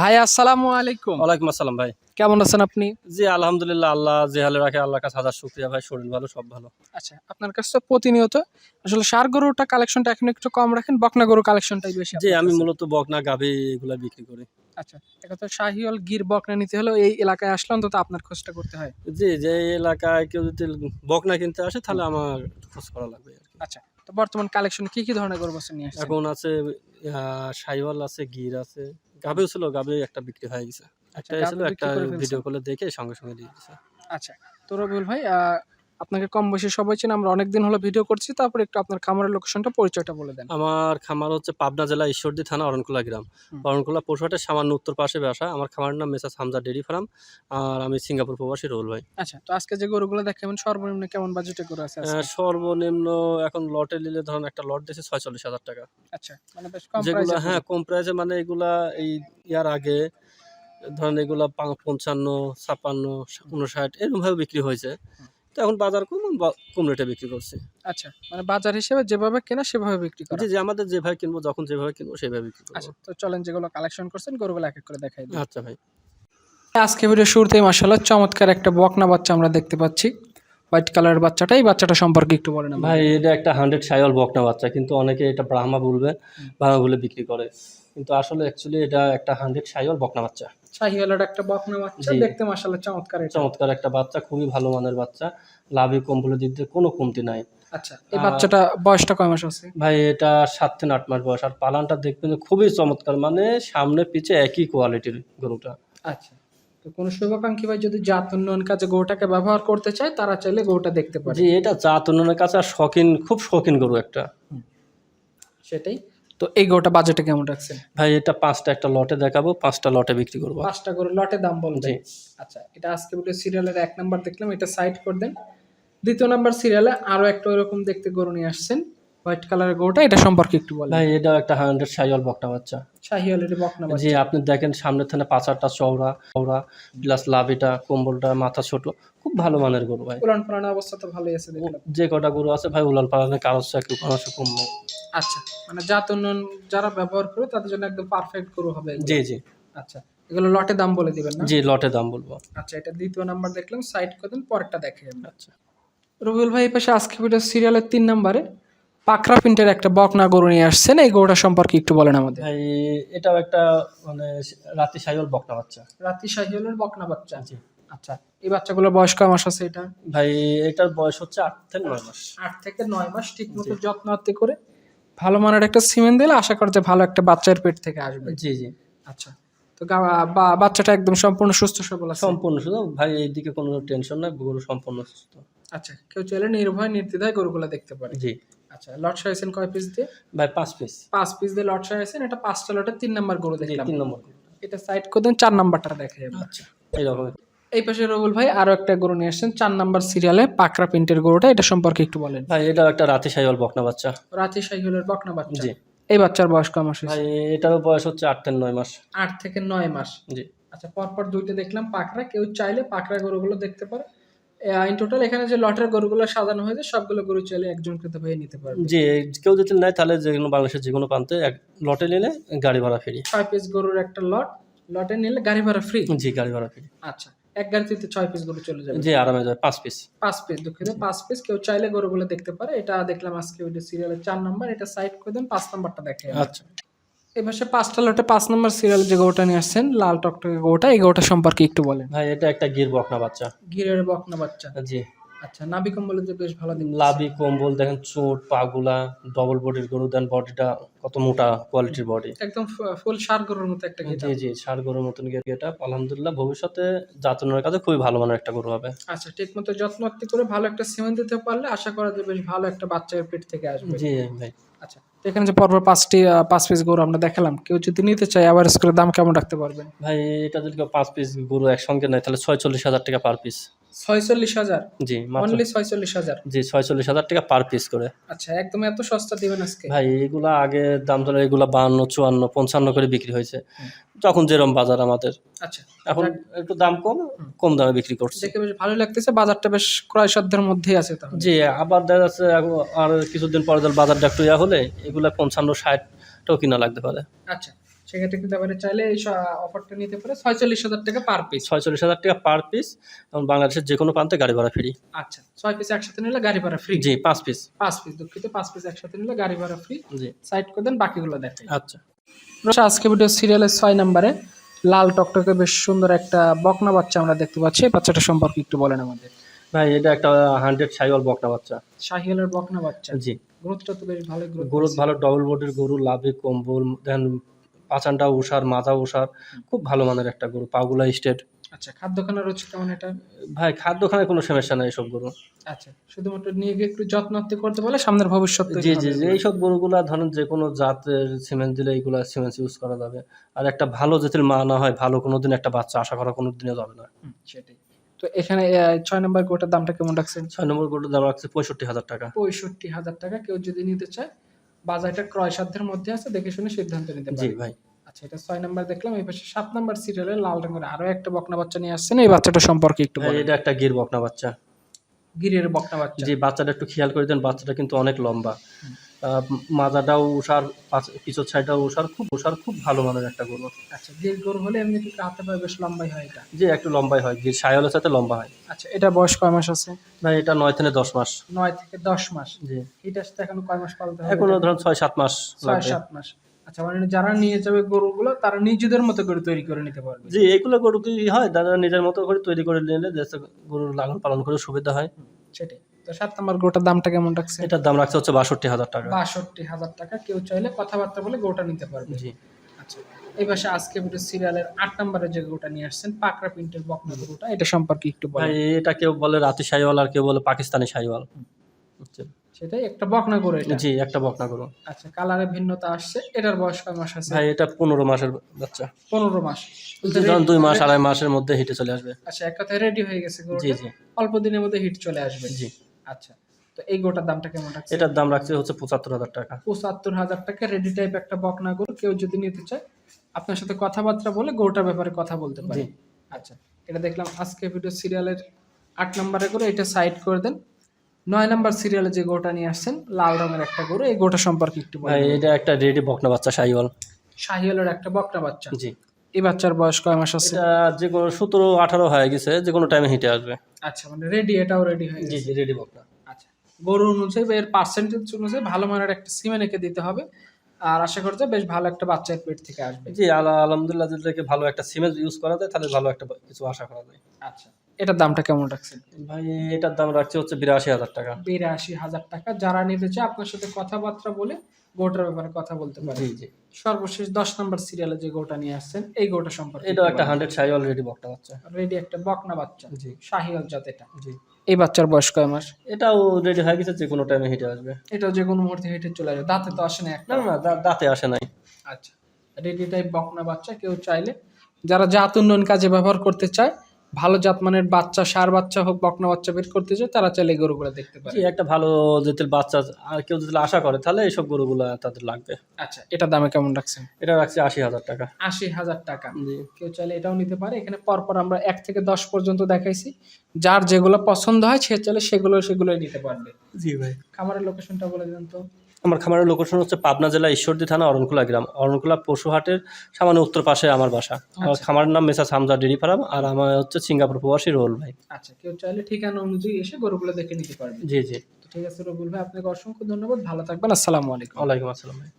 ভাই আসসালামু আলাইকুম। ওয়ালাইকুম আসসালাম ভাই। কেমন আছেন আপনি? জি আলহামদুলিল্লাহ আল্লাহ যে হালে রাখে আল্লাহ কাছে হাজার শুক্রিয়া ভাই শরীর ভালো সব ভালো। আচ্ছা আপনার কাছে তো প্রতিনিয়ত আসলে সার গরুটা কালেকশনটা এখন একটু কম রাখেন বকনা গরু কালেকশনটাই বেশি জি আমি মূলত বকনা গাভি এগুলা বিক্রি করি। আচ্ছা এটা তো গির বকনা নিতে হলে এই এলাকায় আসলে অন্তত আপনার খোঁজটা করতে হয়। জি যে এলাকায় কেউ যদি বকনা কিনতে আসে তাহলে আমার খোঁজ করা লাগবে। আচ্ছা তো বর্তমান কালেকশন কি কি ধরনের গরু বছর নিয়ে আসছেন? এখন আছে সাইওয়াল আছে গির আছে। গাভিও ছিল গাভি একটা বিক্রি হয়ে গেছে। আচ্ছা, একটা ছিল একটা ভিডিও কলে দেখে সঙ্গে সঙ্গে দিয়ে দিয়েছে। আচ্ছা তো রবিউল ভাই আহ, আপনাকে কম বয়সী সবাই চেন আমরা অনেকদিন হলো ভিডিও করছি তারপর একটু আপনার খামারের লোকেশনটা পরিচয়টা বলে দেন। আমার খামার হচ্ছে পাবনা জেলা ঈশ্বরদী থানা অরণকুলা গ্রাম। অরণকুলা পশুহাটের সামান্য উত্তর পাশে বাসা। আমার খামারের নাম মেসাস হামজা ডেরি ফার্ম আর আমি সিঙ্গাপুর প্রবাসী রোল ভাই। আচ্ছা তো আজকে যে গরুগুলো দেখাবেন সর্বনিম্ন কেমন বাজেটে গরু আছে সর্বনিম্ন এখন লটে নিলে ধরুন একটা লট দিয়েছে ছয়চল্লিশ হাজার টাকা। আচ্ছা মানে বেশ কম যেগুলো হ্যাঁ কম প্রাইসে মানে এগুলা এই ইয়ার আগে ধরেন এগুলা পঞ্চান্ন ছাপ্পান্ন উনষাট এরকম ভাবে বিক্রি হয়েছে। তো এখন বাজার কম কম রেটে বিক্রি করছে। আচ্ছা মানে বাজার হিসেবে যেভাবে কেনা সেভাবে বিক্রি করা। জি যে আমাদের যেভাবে কিনবো যখন যেভাবে কিনবো সেভাবে বিক্রি আচ্ছা তো চলেন যেগুলো কালেকশন করছেন গরুগুলো এক এক করে দেখাই আচ্ছা ভাই। আজকে ভিডিও শুরুতেই মাসাল্লাহ চমৎকার একটা বকনা বাচ্চা আমরা দেখতে পাচ্ছি। হোয়াইট কালারের বাচ্চাটা এই বাচ্চাটা সম্পর্কে একটু বলেন। ভাই এটা একটা হান্ড্রেড সাইল বকনা বাচ্চা কিন্তু অনেকে এটা ব্রাহ্মা বলবে ব্রাহ্মা বলে বিক্রি করে। কিন্তু আসলে অ্যাকচুয়ালি এটা একটা হান্ড্রেড সাইল বকনা বাচ্চা। শাহিওয়ালের একটা বকনা বাচ্চা দেখতে মাসাল্লাহ চমৎকার চমৎকার একটা বাচ্চা খুবই ভালো মানের বাচ্চা। লাভি কম্বলের দিক দিয়ে কোনো কমতি নাই। আচ্ছা এই বাচ্চাটা বয়সটা কয় মাস আছে? ভাই এটা সাত থেকে আট মাস বয়স। আর পালানটা দেখবেন খুবই চমৎকার মানে সামনে পিছে একই কোয়ালিটির গরুটা। আচ্ছা তো কোনো শুভাকাঙ্ক্ষী ভাই যদি জাত উন্নয়ন কাজে গরুটাকে ব্যবহার করতে চায় তারা চাইলে গরুটা দেখতে পারে। জি এটা জাত উন্নয়নের কাছে আর শখিন খুব শখিন গরু একটা। সেটাই। তো এই গরুটা বাজেটে কেমন রাখছেন? ভাই এটা পাঁচটা একটা লটে দেখাবো পাঁচটা লটে বিক্রি করব। পাঁচটা করে লটে দাম বলবেন জি। আচ্ছা এটা আজকে ভিডিও সিরিয়ালের এক নাম্বার দেখলাম এটা সাইড করে দেন। দ্বিতীয় নাম্বার সিরিয়ালে আরও একটা ওইরকম দেখতে গরু নিয়ে আসছেন হোয়াইট কালারের গরুটা এটা সম্পর্কে একটু বলেন। ভাই এটা একটা হান্ড্রেড সাইল বকটা বাচ্চা। শাহিওয়ালের বকনা বাচ্চা। জি আপনি দেখেন সামনের থানে পাঁচারটা চওড়া চওড়া প্লাস লাভিটা কম্বলটা মাথা ছোট খুব ভালো মানের গরু ভাই। উলান পুরানো অবস্থা তো ভালোই আছে যে কটা গরু আছে ভাই উলাল পালানের কারোর একটু কোনো কম আচ্ছা মানে জাত উন্নয়ন যারা ব্যবহার করে তাদের জন্য একদম পারফেক্ট গরু হবে। জি জি। আচ্ছা এগুলো লটে দাম বলে দিবেন না? জি লটে দাম বলব। আচ্ছা এটা দ্বিতীয় নাম্বার দেখলাম সাইড করে দেন পরেরটা দেখে আমরা আচ্ছা। রবিউল ভাই পাশে আজকে ভিডিও সিরিয়ালের তিন নাম্বারে পাকরা প্রিন্টের একটা বকনা গরু নিয়ে আসছেন এই গরুটা সম্পর্কে একটু বলেন আমাদের। ভাই এটাও একটা মানে রাতি সাইল বকনা বাচ্চা। রাতি শাহিওয়ালের বকনা বাচ্চা? জি। আচ্ছা এই বাচ্চাগুলোর বয়স কয় মাস আছে এটা? ভাই এটার বয়স হচ্ছে আট থেকে নয় মাস। আট থেকে নয় মাস ঠিক মতো যত্ন করে ভালো মানের একটা সিমেন্ট দিলে আশা করা যায় ভালো একটা বাচ্চার পেট থেকে আসবে। জি জি। আচ্ছা। তো বাচ্চাটা একদম সম্পূর্ণ সুস্থ সবল আছে। সম্পূর্ণ সুস্থ। ভাই এইদিকে কোনো টেনশন নাই গরু সম্পূর্ণ সুস্থ। আচ্ছা কেউ চাইলে নির্ভয় নির্দ্বিধায় গরুগুলো দেখতে পারে। জি। আচ্ছা লট সাইছেন কয় পিস দিয়ে? ভাই পাঁচ পিস পাঁচ পিস দিয়ে লট সাইছেন এটা পাঁচটা লটের তিন নাম্বার গরু দেখলাম। তিন নম্বর। এটা সাইড করে দেন চার নাম্বারটা দেখে আচ্ছা এইরকম। এই পাশে রবুল ভাই আরও একটা গরু নিয়ে আসছেন। চার নাম্বার সিরিয়ালে পাকরা প্রিন্টের গরুটা এটা সম্পর্কে একটু বলেন। ভাই এটাও একটা রাতি সাইল বকনা বাচ্চা। রাতি সাইকেলের বকনা বাচ্চা? জি। এই বাচ্চার বয়স কয় মাস ভাই এটারও বয়স হচ্ছে আট থেকে নয় মাস। আট থেকে নয় মাস। জি। আচ্ছা পরপর দুইটা দেখলাম পাকড়া। কেউ চাইলে পাকড়া গরুগুলো দেখতে পারে। ইন টোটাল এখানে যে লটের গরুগুলো সাজানো হয়েছে সবগুলো গরু চাইলে একজন ক্রেতা ভাই নিতে পারবে। জি কেউ যদি নেয় তাহলে যে কোনো বাংলাদেশের যে কোনো প্রান্তে এক লটে নিলে গাড়ি ভাড়া ফ্রি। ছয় পিস গরুর একটা লট। লটে নিলে গাড়ি ভাড়া ফ্রি জি গাড়ি ভাড়া ফ্রি আচ্ছা। এক গাড়িতে ছয় পিস গরু চলে যাবে। জি আরামে যায় পাঁচ পিস পাঁচ পিস দুঃখিত পাঁচ পিস কেউ চাইলে গরুগুলো দেখতে পারে। এটা দেখলাম আজকে ওইটা সিরিয়ালের চার নাম্বার এটা সাইড করে দেন পাঁচ নাম্বারটা দেখে। আচ্ছা। এবার সে পাঁচটা লটে পাঁচ নম্বর সিরিয়াল যে গরুটা নিয়ে আসছেন লাল টকটকে গরুটা এই গরুটা সম্পর্কে একটু বলেন। ভাই এটা একটা গির বকনা বাচ্চা। গিরের বকনা বাচ্চা। জি। আচ্ছা নাবি কম্বলে তো বেশ ভালো দিন লাভি কম্বল দেখেন চোট পাগুলা ডবল বডির গরু দেন বডিটা কত মোটা কোয়ালিটির বডি একদম ফুল সার গরুর মতো একটা গিটা জি জি ষাট গরুর মতন এটা আলহামদুলিল্লাহ ভবিষ্যতে জাতনের কাছে খুবই ভালো মানের একটা গরু হবে। আচ্ছা যত্ন আত্তি করে ভালো একটা সিমেন্ট দিতে পারলে আশা করা যায় বেশ ভালো একটা বাচ্চার পেট থেকে আসবে। জি ভাই। আচ্ছা এখানে যে পরপর পাঁচটি পাঁচ পিস গরু আমরা দেখালাম কেউ যদি নিতে চায় আবার করে দাম কেমন রাখতে পারবেন? ভাই এটা যদি পাঁচ পিস গরু একসঙ্গে নেয় তাহলে ছয়চল্লিশ হাজার টাকা পার পিস ছয়চল্লিশ হাজার? জি অনলি ছয়চল্লিশ হাজার? জি ছয়চল্লিশ হাজার টাকা পার পিস করে। আচ্ছা একদম এত সস্তা দিবেন আজকে? ভাই এগুলা আগে দাম ধরে এগুলা বাহান্ন চুয়ান্ন পঞ্চান্ন করে বিক্রি হয়েছে। তখন যেরকম বাজার আমাদের। আচ্ছা। এখন একটু দাম কম কম দামে বিক্রি করছে। দেখে বেশ ভালো লাগতেছে বাজারটা বেশ ক্রয় সাধ্যের মধ্যেই আছে তাহলে। জি আবার দেখা যাচ্ছে আর কিছুদিন পরে বাজারটা একটু ইয়া হলে এগুলা পঞ্চান্ন ষাটটাও কিনা লাগতে পারে। আচ্ছা। সেক্ষেত্রে কিন্তু এবারে চাইলে এই অফারটা নিতে পারে ছয়চল্লিশ হাজার টাকা পার পিস ছয়চল্লিশ হাজার টাকা পার পিস এবং বাংলাদেশের যে কোনো প্রান্তে গাড়ি ভাড়া ফ্রি আচ্ছা ছয় পিস একসাথে নিলে গাড়ি ভাড়া ফ্রি জি পাঁচ পিস পাঁচ পিস দুঃখিত পাঁচ পিস একসাথে নিলে গাড়ি ভাড়া ফ্রি জি। সাইড করে দেন বাকিগুলো দেখেন আচ্ছা। আজকে ভিডিও সিরিয়ালের ছয় নম্বরে লাল টকটকে বেশ সুন্দর একটা বকনা বাচ্চা আমরা দেখতে পাচ্ছি। এই বাচ্চাটা সম্পর্কে একটু বলেন আমাদের। ভাই এটা একটা হান্ড্রেড সাইওয়াল বকনা বাচ্চা। শাহিয়ালের বকনা বাচ্চা। জি। গ্রোথটা তো বেশ ভালো গ্রোথ ভালো ডবল বডির গরু লাভে কম্বল দেন পাচানটা উষার মাজা উষার খুব ভালো মানের একটা গরু পাগুলা স্টেট। আচ্ছা খাদ্যখানা রয়েছে কেমন এটা? ভাই খাদ্যখানে কোনো সমস্যা নাই এসব গরু। আচ্ছা শুধুমাত্র নিয়ে গিয়ে একটু যত্নার্থে করতে বলে সামনের ভবিষ্যৎ জি জি জি এইসব গরুগুলা ধরেন যে কোনো জাতের সিমেন্ট দিলে এইগুলো সিমেন্ট ইউজ করা যাবে। আর একটা ভালো জাতের মা না হয় ভালো কোনোদিন একটা বাচ্চা আশা করা কোনো দিনে যাবে না। সেটাই। তো এখানে ছয় নম্বর গোটার দামটা কেমন রাখছেন? ছয় নম্বর গরুর দাম রাখছে পঁয়ষট্টি হাজার টাকা। পঁয়ষট্টি হাজার টাকা কেউ যদি নিতে চায় বাজারটা ক্রয় সাধ্যের মধ্যে আছে দেখে শুনে সিদ্ধান্ত নিতে জি ভাই। আচ্ছা এটা ছয় নাম্বার দেখলাম এই পাশে সাত নাম্বার সিরিয়ালে লাল রঙের আরও একটা বকনা বাচ্চা নিয়ে আসছেন এই বাচ্চাটা সম্পর্কে একটু বলেন। এটা একটা গির বকনা বাচ্চা। গিরের বকনা বাচ্চা। জি বাচ্চাটা একটু খেয়াল করে দেন বাচ্চাটা কিন্তু অনেক লম্বা। মাজাটাও পাঁচ- পিছর সাইডটাও উষার খুব উষার খুব ভালো মানের একটা গরু আচ্ছা গির গরু হলে এমনি একটু হাতে পায়ে বেশ লম্বাই হয় এটা? যে একটু লম্বাই হয় গির সায়লের সাথে লম্বা হয়। আচ্ছা এটা বয়স কয় মাস আছে? ভাই এটা নয় থেকে দশ মাস। নয় থেকে দশ মাস? জি। এটা আসতে এখন কয় মাস পালতে হবে? এখনও ধরুন ছয় সাত মাস ছয় সাত মাস। আচ্ছা মানে যারা নিয়ে যাবে গরুগুলো তারা নিজেদের মতো করে তৈরি করে নিতে পারবে? জি এগুলো গরু কি হয় তারা নিজের মতো করে তৈরি করে নিলে যাতে গরুর লালন পালন করে সুবিধা হয়। সেটাই। সাত নাম্বার গরুটার দামটা কেমন রাখছে এটার দাম রাখছে হচ্ছে বাষট্টি হাজার টাকা। বাষট্টি হাজার টাকা। কেউ চাইলে কথাবার্তা বলে গরুটা নিতে পারবে। জি। আচ্ছা এই পাশে আজকে ভিডিও সিরিয়ালের আট নম্বরে যে গরুটা নিয়ে আসছেন পাকড়া প্রিন্টের বকনা গরুটা এটা সম্পর্কে একটু ভাই বলেন এটা কেউ বলে রাতি সাইওয়াল আর কেউ বলে পাকিস্তানি সাইওয়াল সেটাই একটা বকনা গরু এটা। জি একটা বকনা গরু। আচ্ছা কালারে ভিন্নতা আসছে। এটার বয়স কয় মাস আছে? ভাই এটা পনেরো মাসের বাচ্চা। পনেরো মাস। দুই মাস আড়াই মাসের মধ্যে হিটে চলে আসবে। আচ্ছা এক কথায় রেডি হয়ে গেছে জি জি। অল্প দিনের মধ্যে হিট চলে আসবে। জি। আচ্ছা তো এই গরুটার দামটা কেমন রাখছে এটার দাম রাখছে হচ্ছে পঁচাত্তর হাজার টাকা। পঁচাত্তর হাজার টাকা রেডি টাইপ একটা বকনা গরু কেউ যদি নিতে চায় আপনার সাথে কথাবার্তা বলে গরুটার ব্যাপারে কথা বলতে পারে। আচ্ছা এটা দেখলাম আজকে ভিডিও সিরিয়ালের আট নম্বরে করে এটা সাইড করে দেন। নয় নম্বর সিরিয়ালে যে গোটা নিয়ে আসছেন লাল রঙের একটা গরু এই গোটা সম্পর্কে একটু ভাই এটা একটা রেডি বকনা বাচ্চা শাহিওয়াল। শাহিওয়ালের একটা বকনা বাচ্চা। জি। এই বাচ্চার বয়স কয় মাস আছে? এটা যে কোনো সতেরো আঠারো হয়ে গেছে যে কোনো টাইমে হিটে আসবে। আচ্ছা মানে রেডি এটাও রেডি হয়ে জি গেছে। জি রেডি বকনা আচ্ছা গরু অনুযায়ী এর পার্সেন্টেজ অনুযায়ী ভালো মানের একটা সিমেন এঁকে দিতে হবে। আর আশা করছে বেশ ভালো একটা বাচ্চার পেট থেকে আসবে। জি আলা- আলহামদুলিল্লাহ যদি এটাকে ভালো একটা সিমেন্ট ইউজ করা যায় তাহলে ভালো একটা কিছু আশা করা যায়। আচ্ছা এটার দামটা কেমন রাখছেন? ভাই এটার দাম রাখছে হচ্ছে বিরাশি হাজার টাকা। বিরাশি হাজার টাকা। যারা নিতে চায় আপনার সাথে কথাবার্তা বলে গোটার ব্যাপারে কথা বলতে পারি। জি জি। সর্বশেষ দশ নম্বর সিরিয়ালে যে গোটা নিয়ে আসছেন এই গোটা সম্পর্কে এটাও একটা হান্ড্রেড সাইওয়াল অলরেডি বকনা বাচ্চা। রেডি একটা বকনা বাচ্চা জি। শাহিয়াল জাত এটা। জি। এই বাচ্চার বয়স কয় মাস? এটাও রেডি হয়ে গেছে যে কোনো টাইমে হিটে আসবে। এটাও যে কোনো মুহূর্তে হেঁটে চলে আসবে। দাঁতে তো আসে না একটা। না না দাঁতে আসে নাই। আচ্ছা। রেডি টাইপ বকনা বাচ্চা কেউ চাইলে যারা জাত উন্নয়ন কাজে ব্যবহার করতে চায় ভালো জাত মানের বাচ্চা সার বাচ্চা হোক বকনা বাচ্চা বের করতে চায় তারা চাইলে গরুগুলো দেখতে পারে। একটা ভালো যদি বাচ্চা আর কেউ যদি আশা করে তাহলে এইসব গরুগুলো তাদের লাগবে। আচ্ছা এটা দামে কেমন রাখছেন? এটা রাখছে আশি হাজার টাকা। আশি হাজার টাকা। কেউ চাইলে এটাও নিতে পারে। এখানে পরপর আমরা এক থেকে দশ পর্যন্ত দেখাইছি। যার যেগুলো পছন্দ হয় সে চাইলে সেগুলো সেগুলোই নিতে পারবে। জি ভাই। খামারের লোকেশনটা বলে দেন তো। আমার খামারের লোকেশন হচ্ছে পাবনা জেলা ঈশ্বরদী থানা অরণকুলা গ্রাম। অরণকুলা পশুহাটের সামান্য উত্তর পাশে আমার বাসা। আমার আচ্ছা। খামারের নাম মেসা হামজা ডেরি ফার্ম আর আমার হচ্ছে সিঙ্গাপুর প্রবাসী রোল ভাই। আচ্ছা কেউ চাইলে ঠিকানা অনুযায়ী এসে গরুগুলো দেখে নিতে পারবে জি জি। ঠিক আছে রবুল ভাই আপনাকে অসংখ্য ধন্যবাদ। ভালো থাকবেন। আসসালামু আলাইকুম। ওয়ালাইকুম আসসালাম ভাই।